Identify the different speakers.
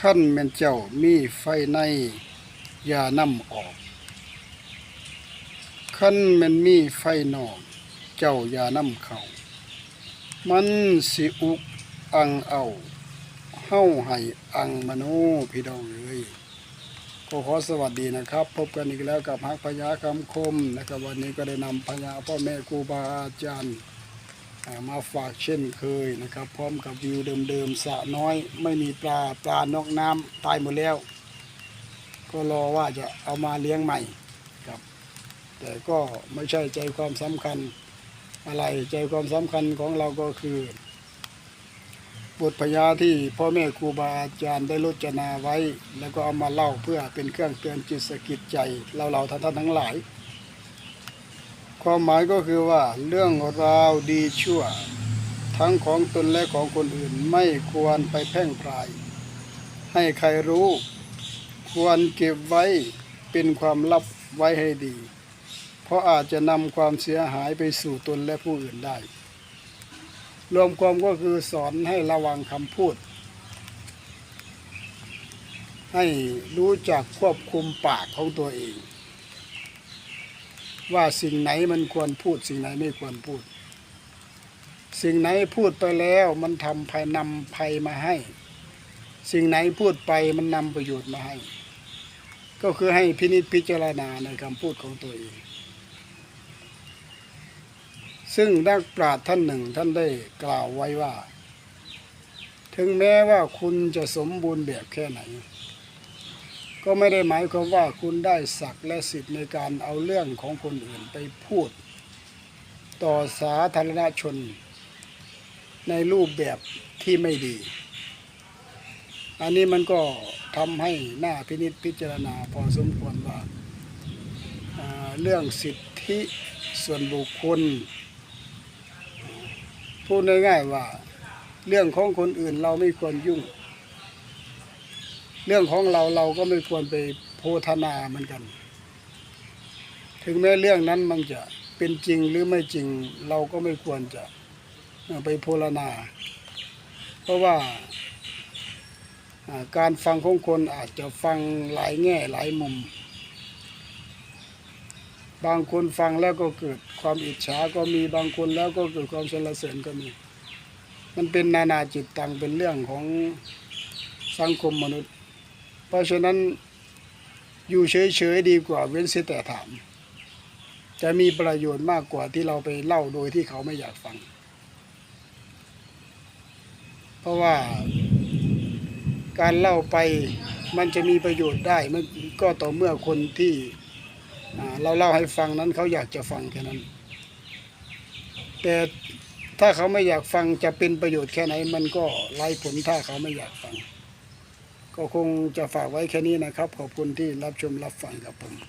Speaker 1: ขั้นแม่นเจ้ามีไฟในอย่านำออก ขั้นแม่นมีไฟนอก เจ้าอย่านำเขามันสิอุกอังเอาเฮ้าให้อังมโนพี่น้องเอ้ยก็ขอสวัสดีนะครับ พบกันอีกแล้วกับฮักพยาคำคมนะครับวันนี้ก็ได้นำพยาพ่อแม่ครูบาอาจารย์ มาฝากเช่นเคยนะครับ พร้อมกับวิวเดิมๆสะน้อยไม่มีปลาปลานอกน้ำตายหมดแล้ว ก็รอว่าจะเอามาเลี้ยงใหม่ครับ แต่ก็ไม่ใช่ใจความสำคัญอะไรใจความสำคัญของเราก็คือบทพยาที่พ่อแม่ครูบาอาจารย์ได้รจนาไว้ แล้วก็เอามาเล่าเพื่อเป็นเครื่องเตือนจิตสกิดใจเราเราท่านทั้งหลาย ความหมายก็คือว่าเรื่องราวดีชั่ว ทั้งของตนและของคนอื่นไม่ควรไปแพร่งพราย ให้ใครรู้ ควรเก็บไว้เป็นความลับไว้ให้ดี เพราะอาจจะนำความเสียหายไปสู่ตนและผู้อื่นได้ รวมความก็คือสอนให้ระวังคำพูด ให้รู้จักควบคุมปากของตัวเอง ว่าสิ่งไหนมันควรพูดสิ่งไหนไม่ควรพูด สิ่งไหนพูดไปแล้วมันทำภัยนำภัยมาให้ สิ่งไหนพูดไปมันนำประโยชน์มาให้ ก็คือให้พินิจพิจารณาในคำพูดของตัวเอง ซึ่งนักปราชญ์ท่านหนึ่งท่านได้กล่าวไว้ว่า ถึงแม้ว่าคุณจะสมบูรณ์แบบแค่ไหน ก็ไม่ได้หมายความว่าคุณได้ศักดิ์และสิทธิ์ในการเอาเรื่องของคนอื่นไปพูด ต่อสาธารณชน ในรูปแบบที่ไม่ดี อันนี้มันก็ทำให้หน้าพินิจพิจารณาพอสมควรว่าอ่าเรื่องสิทธิส่วนบุคคล พูดง่ายๆว่าเรื่องของคนอื่นเราไม่ควรยุ่ง เรื่องของเราเราก็ไม่ควรไปโพธนาเหมือนกัน ถึงแม้เรื่องนั้นมันจะเป็นจริงหรือไม่จริงเราก็ไม่ควรจะไปโพลนา เพราะว่าอ่าการฟังของคนอาจจะฟังหลายแง่หลายมุม บางคนฟังแล้วก็เกิดความอิจฉาก็มีบางคนแล้วก็เกิดความสรรเสริญก็มี มันเป็นนานาจิตตังเป็นเรื่องของสังคมมนุษย์ เพราะฉะนั้นอยู่เฉยๆดีกว่าเว้นเสียแต่ถาม จะมีประโยชน์มากกว่าที่เราไปเล่าโดยที่เขาไม่อยากฟัง เพราะว่าการเล่าไปมันจะมีประโยชน์ได้มันก็ต่อเมื่อคนที่เราเล่าให้ฟังนั้นเขาอยากจะฟังแค่นั้น แต่ถ้าเขาไม่อยากฟังจะเป็นประโยชน์แค่ไหนมันก็ไร้ผลถ้าเขาไม่อยากฟัง ก็คงจะฝากไว้แค่นี้นะครับ ขอบคุณที่รับชมรับฟังกับผม